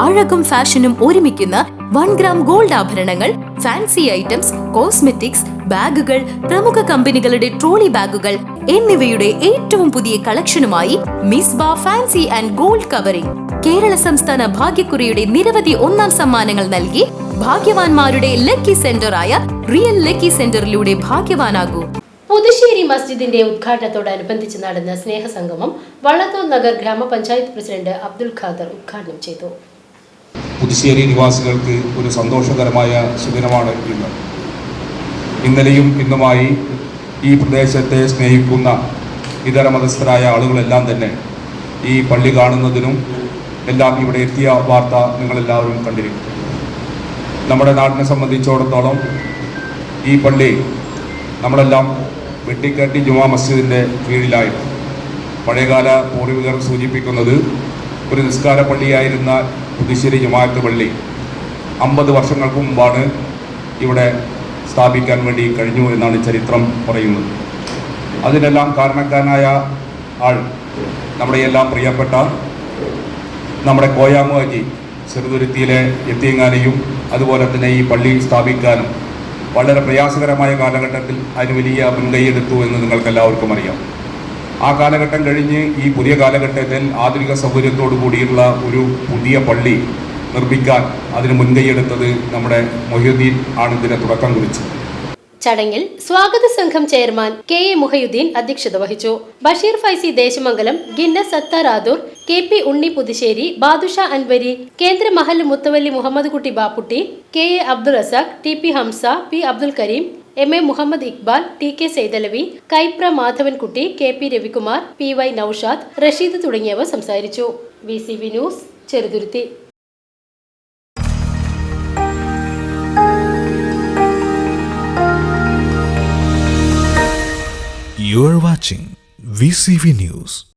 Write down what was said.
അഴകും ഫാഷനും ഒരുമിക്കുന്ന one gram gold ആഭരണങ്ങൾ ഫാൻസി ഐറ്റംസ് കോസ്മെറ്റിക്സ് ബാഗുകൾ പ്രമുഖ കമ്പനികളുടെ ട്രോളി ബാഗുകൾ എന്നിവയുടെ ഏറ്റവും പുതിയ കളക്ഷനുമായി Misba fancy and gold covering. Kerala സംസ്ഥാന ഭാഗ്യക്കുറിയുടെ നിരവധി ഒന്നാം സമ്മാനങ്ങൾ നൽകി ഭാഗ്യവാന്മാരുടെ ലക്കി സെന്ററായ റിയൽ ലക്കി സെന്ററിലൂടെ ഭാഗ്യവാനാകൂ. പുതുശ്ശേരി മസ്ജിദിന്റെ ഉദ്ഘാടനത്തോടനുബന്ധിച്ച് നടന്ന സ്നേഹസംഗമം വള്ളത്തോൾ നഗർ ഗ്രാമപഞ്ചായത്ത് പ്രസിഡന്റ് അബ്ദുൽ ഖാദർ ഉദ്ഘാടനം ചെയ്തു. പുതുശ്ശേരി നിവാസികൾക്ക് ഒരു സന്തോഷകരമായ സുദിനമാണ് ഇന്ന്. ഇന്നലെയും ഇന്നുമായി ഈ പ്രദേശത്തെ സ്നേഹിക്കുന്ന ഇതര മതസ്ഥരായ ആളുകളെല്ലാം തന്നെ ഈ പള്ളി കാണുന്നതിനും എല്ലാം ഇവിടെ എത്തിയ വാർത്ത നിങ്ങളെല്ലാവരും കണ്ടിരിക്കും. നമ്മുടെ നാടിനെ സംബന്ധിച്ചിടത്തോളം ഈ പള്ളി നമ്മളെല്ലാം വെട്ടിക്കാട്ടി ജുമാ മസ്ജിദിന്റെ കീഴിലായിരുന്നു. പഴയകാല പൂർവികർ സൂചിപ്പിക്കുന്നത് ഒരു നിസ്കാര പള്ളിയായിരുന്ന പുതുശ്ശേരി ജമാഅത്ത് പള്ളി അമ്പത് വർഷങ്ങൾക്ക് മുമ്പാണ് ഇവിടെ സ്ഥാപിക്കാൻ വേണ്ടി കഴിഞ്ഞു എന്നാണ് ചരിത്രം പറയുന്നത്. അതിനെല്ലാം കാരണക്കാരനായ ആൾ നമ്മുടെ എല്ലാം പ്രിയപ്പെട്ട നമ്മുടെ കോയാമു ചെറുതുരുത്തിയിലെ എത്തിയങ്ങാനെയും അതുപോലെ തന്നെ ഈ പള്ളി സ്ഥാപിക്കാനും വളരെ പ്രയാസകരമായ കാലഘട്ടത്തിൽ അതിന് വലിയ മുൻകൈയെടുത്തു എന്ന് നിങ്ങൾക്കെല്ലാവർക്കും അറിയാം. ആ കാലഘട്ടം കഴിഞ്ഞ് ഈ പുതിയ കാലഘട്ടത്തിൽ ആധുനിക സൗകര്യത്തോടു കൂടിയുള്ള ഒരു പുതിയ പള്ളി നിർമ്മിക്കാൻ അതിന് മുൻകൈയെടുത്തത് നമ്മുടെ മൊഹ്യുദ്ദീൻ ആണ് തുടക്കം കുറിച്ചത്. ചടങ്ങിൽ സ്വാഗത സംഘം ചെയർമാൻ കെ എ മുഹയുദ്ദീൻ അധ്യക്ഷത വഹിച്ചു. Basheer Faizi Desamangalam Guinness Sattar Adoor K P Unni Puthussery Badusha Anwari കേന്ദ്ര മഹൽ മുത്തവല്ലി Muhammed Kutty Bapputty K A Abdul Razak T P Hamza P Abdul Kareem M A Muhammed Iqbal T K Saithalavi Kaipra Madhavankutty K P Ravikumar P Y Noushad Rasheed തുടങ്ങിയവർ സംസാരിച്ചു V C V news Cheruthuruthy You are watching VCV News.